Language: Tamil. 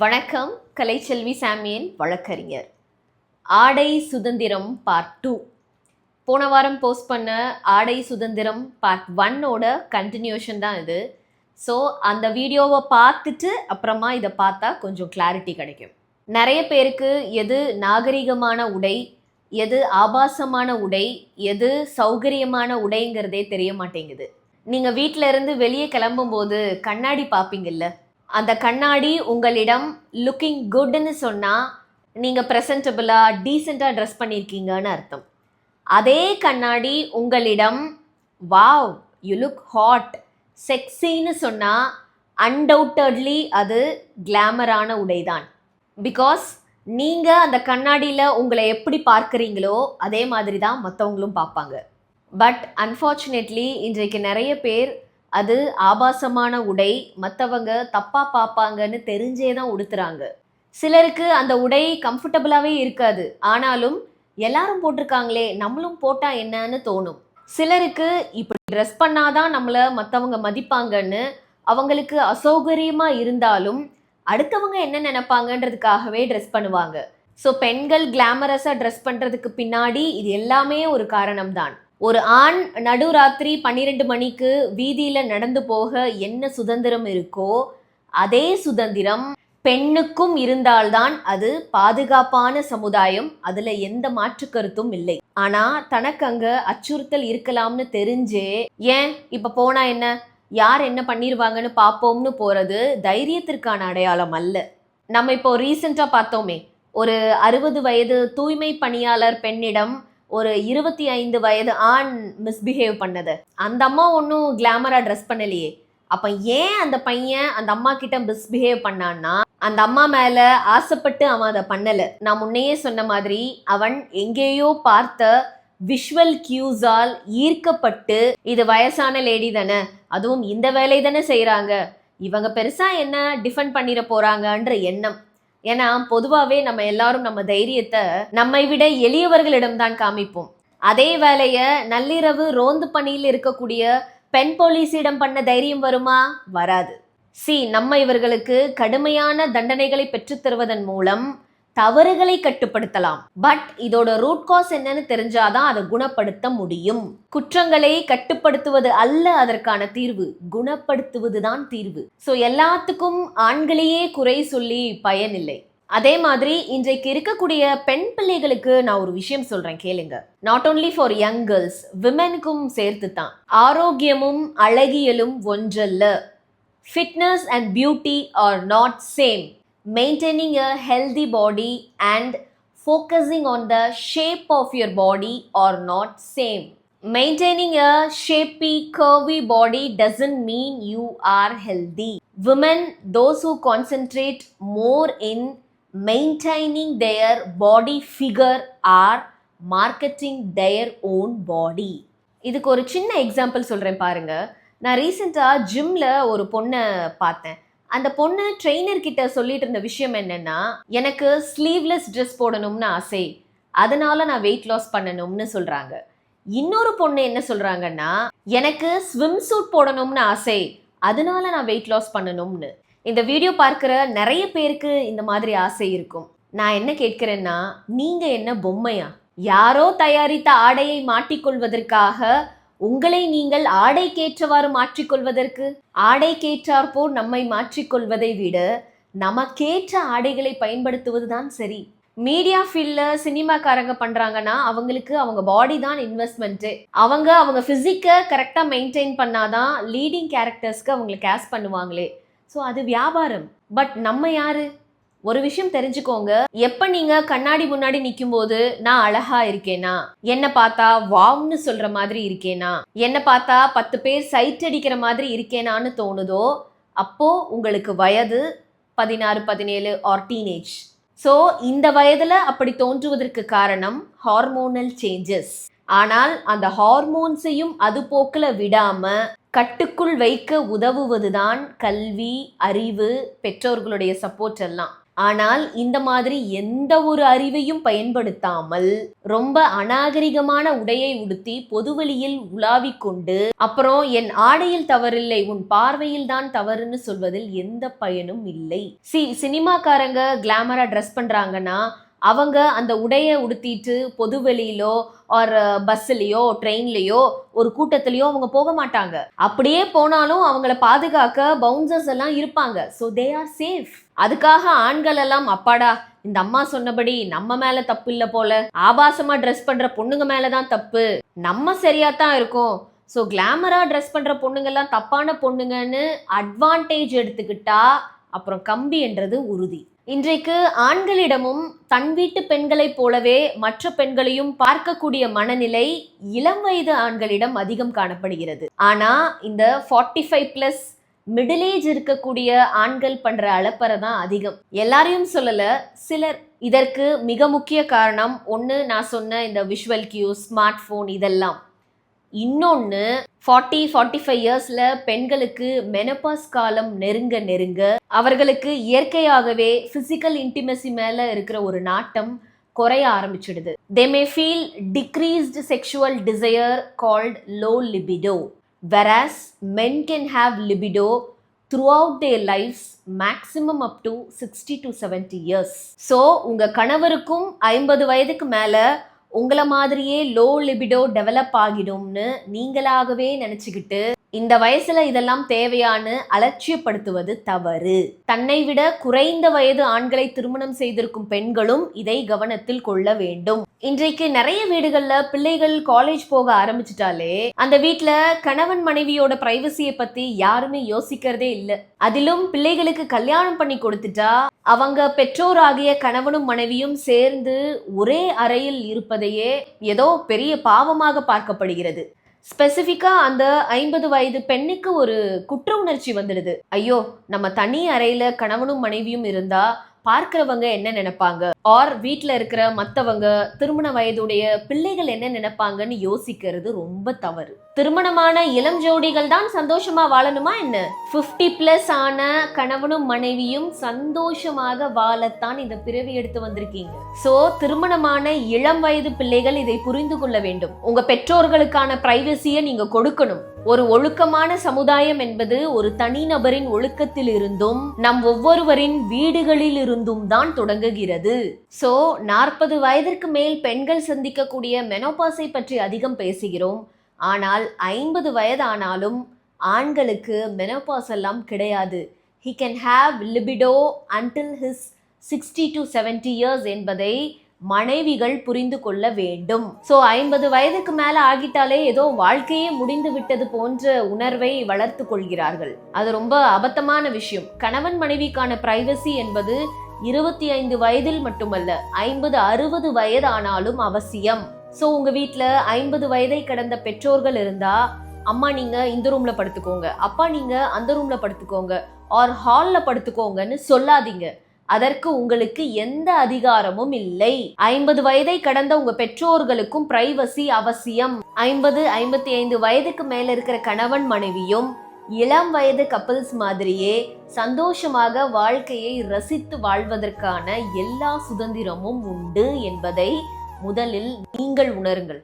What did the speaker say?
வணக்கம் கலைச்செல்வி சாமியன் வழக்கறிஞர். ஆடை சுதந்திரம் பார்ட் டூ போன வாரம் போஸ்ட் பண்ண ஆடை சுதந்திரம் பார்ட் ஒன்னோட கண்டினியூஷன் தான் இது. ஸோ அந்த வீடியோவை பார்த்துட்டு அப்புறமா இதை பார்த்தா கொஞ்சம் கிளாரிட்டி கிடைக்கும். நிறைய பேருக்கு எது நாகரிகமான உடை எது ஆபாசமான உடை எது சௌகரியமான உடைங்கிறதே தெரிய மாட்டேங்குது. நீங்கள் வீட்டில இருந்து வெளியே கிளம்பும்போது கண்ணாடி பார்ப்பீங்கல்ல? அந்த கண்ணாடி உங்களிடம் லுக்கிங் குட்னு சொன்னால் நீங்கள் ப்ரெசன்டபுளாக டீசெண்டாக ட்ரெஸ் பண்ணியிருக்கீங்கன்னு அர்த்தம். அதே கண்ணாடி உங்களிடம் வாவ் யூ லுக் ஹாட் செக்ஸின்னு சொன்னால் அன்டவுட்டட்லி அது கிளாமரான உடைதான். பிகாஸ் நீங்கள் அந்த கண்ணாடியில் உங்களை எப்படி பார்க்குறீங்களோ அதே மாதிரி தான் மற்றவங்களும் பார்ப்பாங்க. பட் அன்ஃபார்ச்சுனேட்லி இன்றைக்கு நிறைய பேர் அது ஆபாசமான உடை மற்றவங்க தப்பாக பார்ப்பாங்கன்னு தெரிஞ்சே தான் உடுத்துறாங்க. சிலருக்கு அந்த உடை கம்ஃபர்டபுளாகவே இருக்காது. ஆனாலும் எல்லாரும் போட்டிருக்காங்களே நம்மளும் போட்டால் என்னன்னு தோணும். சிலருக்கு இப்படி ட்ரெஸ் பண்ணாதான் நம்மளை மற்றவங்க மதிப்பாங்கன்னு அவங்களுக்கு அசௌகரியமாக இருந்தாலும் அடுத்தவங்க என்ன நினைப்பாங்கன்றதுக்காகவே ட்ரெஸ் பண்ணுவாங்க. ஸோ பெண்கள் கிளாமரஸாக ட்ரெஸ் பண்ணுறதுக்கு பின்னாடி இது எல்லாமே ஒரு காரணம் தான் ஒரு ஆண் நடுராத்திரி பன்னிரெண்டு மணிக்கு வீதியில் நடந்து போக என்ன சுதந்திரம் இருக்கோ அதே சுதந்திரம் பெண்ணுக்கும் இருந்தால்தான் அது பாதுகாப்பான சமுதாயம். அதுல எந்த மாற்று கருத்தும் இல்லை. ஆனா தனக்கு அங்க அச்சுறுத்தல் இருக்கலாம்னு தெரிஞ்சே ஏன்? இப்ப போனா என்ன? யார் என்ன பண்ணிருவாங்கன்னு பார்ப்போம்னு போறது தைரியத்திற்கான அடையாளம் அல்ல. நம்ம இப்போ ரீசெண்டா பார்த்தோமே ஒரு அறுபது வயது தூய்மை பணியாளர் பெண்ணிடம் ஒரு இருபத்தி ஐந்து வயது ஆண் மிஸ்பிஹேவ் பண்ணது. அந்த அம்மா ஒன்றும் கிளாமரா ட்ரெஸ் பண்ணலையே. அப்ப ஏன் அந்த பையன் அந்த அம்மா கிட்ட மிஸ்பிஹேவ் பண்ணான்னா அந்த அம்மா மேல ஆசைப்பட்டு அவன் அதை பண்ணல. நான் முன்னையே சொன்ன மாதிரி அவன் எங்கேயோ பார்த்த விஷுவல் கியூஸால் ஈர்க்கப்பட்டு இது வயசான லேடி தானே அதுவும் இந்த வேலை தானே செய்கிறாங்க இவங்க பெருசா என்ன டிஃபெண்ட் பண்ணிட போறாங்கன்ற எண்ணம். ஏன்னா பொதுவாகவே நம்ம எல்லாரும் நம்ம தைரியத்தை நம்மை விட எளியவர்களிடம்தான் காமிப்போம். அதே வேலையை நள்ளிரவு ரோந்து பணியில் இருக்கக்கூடிய பெண் போலீஸிடம் பண்ண தைரியம் வருமா? வராது. சி நம்ம இவர்களுக்கு கடுமையான தண்டனைகளை பெற்றுத் தருவதன் மூலம் தவறுகளை கட்டுப்படுத்தலாம். பட் இதோட ரூட் காஸ் என்னன்னு தெரிஞ்சாதான் அதை குணப்படுத்த முடியும். குற்றங்களை கட்டுப்படுத்துவது அல்ல அதற்கான தீர்வு. குணப்படுத்துவது தான் தீர்வு. ஸோ எல்லாத்துக்கும் ஆண்களையே குறை சொல்லி பயனில்லை. அதே மாதிரி இன்றைக்கு இருக்கக்கூடிய பெண் பிள்ளைகளுக்கு நான் ஒரு விஷயம் சொல்றேன் கேளுங்க. Not only for young girls விமெனுக்கும் சேர்த்து தான் ஆரோக்கியமும் அழகியலும் ஒன்றல்ல. Fitness and beauty are not same maintaining a healthy body and focusing on the shape of your body are not same maintaining a shapy curvy body doesn't mean you are healthy women those who concentrate more in maintaining their body figure are marketing their own body இதுக்கு ஒரு சின்ன எக்ஸாம்பிள் சொல்கிறேன் பாருங்க நான் ரீசெண்டாக ஜிம்மில் ஒரு பொண்ணை பார்த்தேன் அந்த பொண்ணு ட்ரெயினர் கிட்ட சொல்லிட்டு இருந்த விஷயம் என்னன்னா எனக்கு ஸ்லீவ்லெஸ் ட்ரெஸ் போடணும்னு ஆசை. அதனால நான் வெயிட் லாஸ் பண்ணணும்னு சொல்றாங்க. இன்னொரு பொண்ணு என்ன சொல்றாங்கன்னா எனக்கு ஸ்விம் சூட் போடணும்னு ஆசை. அதனால நான் வெயிட் லாஸ் பண்ணணும்னு. இந்த வீடியோ பார்க்குற நிறைய பேருக்கு இந்த மாதிரி ஆசை இருக்கும். நான் என்ன கேட்கிறேன்னா நீங்க என்ன பொம்மையா? யாரோ தயாரித்த ஆடையை மாட்டிக்கொள்வதற்காக உங்களை நீங்கள் ஆடைக்கேற்றவாறு மாற்றிக்கொள்வதற்கு? ஆடைக்கேற்றாற்போல் நம்மை மாற்றிக்கொள்வதை விட நமக்கேற்ற ஆடைகளை பயன்படுத்துவதுதான் சரி. மீடியா ஃபீல்டில் சினிமாக்காரங்க பண்ணுறாங்கன்னா அவங்களுக்கு அவங்க பாடி தான் இன்வெஸ்ட்மெண்ட்டு. அவங்க அவங்க ஃபிசிக்கை கரெக்டாக மெயின்டைன் பண்ணாதான் லீடிங் கேரக்டர்ஸ்க்கு அவங்களை கேஸ் பண்ணுவாங்களே. ஸோ அது வியாபாரம். பட் நம்ம யாரு? ஒரு விஷயம் தெரிஞ்சுக்கோங்க. எப்ப நீங்க கண்ணாடி முன்னாடி நிக்கும்போது நான் அழகா இருக்கேனா? என்ன பார்த்தா வாவ்னு சொல்ற மாதிரி இருக்கேனா? என்ன பார்த்தா பத்து பேர் சைட் அடிக்கிற மாதிரி இருக்கேனான்னு தோணுதோ அப்போ உங்களுக்கு வயது பதினாறு பதினேழு ஆர் டீனேஜ் ஸோ இந்த வயதுல அப்படி தோன்றுவதற்கு காரணம் ஹார்மோனல் சேஞ்சஸ் ஆனால் அந்த ஹார்மோன்ஸையும் அது போக்கில் விடாம கட்டுக்குள் வைக்க உதவுவதுதான் கல்வி அறிவு பெற்றோர்களுடைய சப்போர்ட் எல்லாம். ஆனால் இந்த மாதிரி எந்த ஒரு அறிவையும் பயன்படுத்தாமல் ரொம்ப அநாகரிகமான உடையை உடுத்தி பொதுவெளியில் உலாவிக் கொண்டு அப்புறம் என் ஆடையில் தவறில்லை உன் பார்வையில் தான் தவறுன்னு சொல்வதில் எந்த பயனும் இல்லை. சி சினிமாக்காரங்க கிளாமரா ட்ரெஸ் பண்றாங்கன்னா அவங்க அந்த உடையை உடுத்திட்டு பொதுவெளியிலோ ஆர் பஸ்ஸுலேயோ ட்ரெயின்லேயோ ஒரு கூட்டத்திலேயோ அவங்க போக மாட்டாங்க. அப்படியே போனாலும் அவங்கள பாதுகாக்க பவுன்சர்ஸ் எல்லாம் இருப்பாங்க. ஸோ தே ஆர் சேஃப் அதுக்காக ஆண்கள் எல்லாம் அப்பாடா இந்த அம்மா சொன்னபடி நம்ம மேல தப்பு இல்லை போல. ஆபாசமா ட்ரெஸ் பண்ற பொண்ணுங்க மேலதான் தப்பு. நம்ம சரியா தான் இருக்கோம். ஸோ கிளாமரா ட்ரெஸ் பண்ற பொண்ணுங்கெல்லாம் தப்பான பொண்ணுங்கன்னு அட்வான்டேஜ் எடுத்துக்கிட்டா அப்புறம் கம்பி என்றது உறுதி. இன்றைக்கு ஆண்களிடமும் தன் வீட்டு பெண்களைப் போலவே மற்ற பெண்களையும் பார்க்கக்கூடிய மனநிலை இளம் வயது ஆண்களிடம் அதிகம் காணப்படுகிறது. ஆனா இந்த forty five plus middle age இருக்கக்கூடிய ஆண்கள் பண்ற அளப்பறை தான் அதிகம். எல்லாரையும் சொல்லல சிலர் இதற்கு மிக முக்கிய காரணம் ஒன்று நான் சொன்ன இந்த விஷுவல் கியூ ஸ்மார்ட் ஃபோன் இதெல்லாம். இன்னொன்று ஃபார்ட்டி ஃபார்ட்டி ஃபைவ் இயர்ஸில் பெண்களுக்கு மெனபாஸ் காலம் நெருங்க நெருங்க அவர்களுக்கு இயற்கையாகவே ஃபிசிக்கல் இன்டிமசி மேலே இருக்கிற ஒரு நாட்டம் குறைய ஆரம்பிச்சிடுது. They may feel decreased sexual desire called low libido whereas men can have libido throughout their life's maximum up to sixty to seventy years so உங்கள் கணவருக்கும் ஐம்பது வயதுக்கு மேலே உங்களை மாதிரியே லோ லிபிடோ டெவலப் ஆகிடும்னு நீங்களாகவே நினச்சிக்கிட்டு இந்த வயசுல இதெல்லாம் தேவையான்னு அலட்சியப்படுத்துவது தவறு. தன்னை விட குறைந்த வயது ஆண்களை திருமணம் செய்திருக்கும் பெண்களும் இதை கவனத்தில் கொள்ள வேண்டும். இன்றைக்கு நிறைய வீடுகள்ல பிள்ளைகள் காலேஜ் போக ஆரம்பிச்சிட்டாலே அந்த வீட்ல கணவன் மனைவியோட பிரைவசியை பத்தி யாருமே யோசிக்கிறதே இல்ல. அதிலும் பிள்ளைகளுக்கு கல்யாணம் பண்ணி கொடுத்துட்டா அவங்க பெற்றோராகிய கணவனும் மனைவியும் சேர்ந்து ஒரே அறையில் இருப்பதையே ஏதோ பெரிய பாவமாக பார்க்கப்படுகிறது. ஸ்பெசிஃபிக்காக அந்த ஐம்பது வயது பெண்ணுக்கு ஒரு குற்ற உணர்ச்சி வந்துடுது. ஐயோ நம்ம தனி அறையில் கணவனும் மனைவியும் இருந்தால் பார்க்குறவங்க என்ன நினைப்பாங்க? ஆர் வீட்டில் இருக்கிற மற்றவங்க திருமண வயதுடைய பிள்ளைகள் என்ன நினைப்பாங்கன்னு யோசிக்கிறது ரொம்ப தவறு. திருமணமான இளம் ஜோடிகள் தான் சந்தோஷமா வாழணுமா என்ன? ஃபிஃப்டி பிளஸ் ஆன கணவனும் மனைவியும் சந்தோஷமாக வாழத்தான் இந்த பிறவி எடுத்து வந்திருக்கீங்க. சோ திருமணமான இளம் வயது பிள்ளைகள் இதை புரிந்து கொள்ள வேண்டும். உங்க பெற்றோர்களுக்கான பிரைவசியை நீங்க கொடுக்கணும். ஒரு ஒழுக்கமான சமுதாயம் என்பது ஒரு தனிநபரின் ஒழுக்கத்தில் இருந்தும் நம் ஒவ்வொருவரின் வீடுகளில் இருந்தும் தான் தொடங்குகிறது. சோ நாற்பது வயதிற்கு மேல் பெண்கள் சந்திக்கக்கூடிய மெனோபாஸை பற்றி அதிகம் பேசுகிறோம். ஆனால் ஐம்பது வயதானாலும் ஆண்களுக்கு மெனோபாஸ் எல்லாம் கிடையாது. He can have libido until his sixty to seventy years என்பதை மனைவிகள் புரிந்து கொள்ள வேண்டும். ஸோ ஐம்பது வயதுக்கு மேலே ஆகிட்டாலே ஏதோ வாழ்க்கையே முடிந்து விட்டது போன்ற உணர்வை வளர்த்து கொள்கிறார்கள். அது ரொம்ப அபத்தமான விஷயம். கணவன் மனைவிக்கான பிரைவசி என்பது இருபத்தி ஐந்து வயதில் மட்டுமல்ல ஐம்பது அறுபது வயது ஆனாலும் அவசியம். ஸோ உங்க வீட்டில் ஐம்பது வயதை கடந்த பெற்றோர்கள் இருந்தா அம்மா நீங்க இந்த ரூம்ல படுத்துக்கோங்க. அப்பா நீங்க அந்த ரூம்ல படுத்துக்கோங்க. ஆர் ஹால்ல படுத்துக்கோங்கன்னு சொல்லாதீங்க. அதற்கு உங்களுக்கு எந்த அதிகாரமும் இல்லை. ஐம்பது வயதை கடந்த உங்க பெற்றோர்களுக்கும் பிரைவசி அவசியம். ஐம்பது ஐம்பத்தி ஐந்து வயதுக்கு மேல இருக்கிற கணவன் மனைவியும் இளம் வயது கப்பல்ஸ் மாதிரியே சந்தோஷமாக வாழ்க்கையை ரசித்து வாழ்வதற்கான எல்லா சுதந்திரமும் உண்டு என்பதை முதலில் நீங்கள் உணருங்கள்.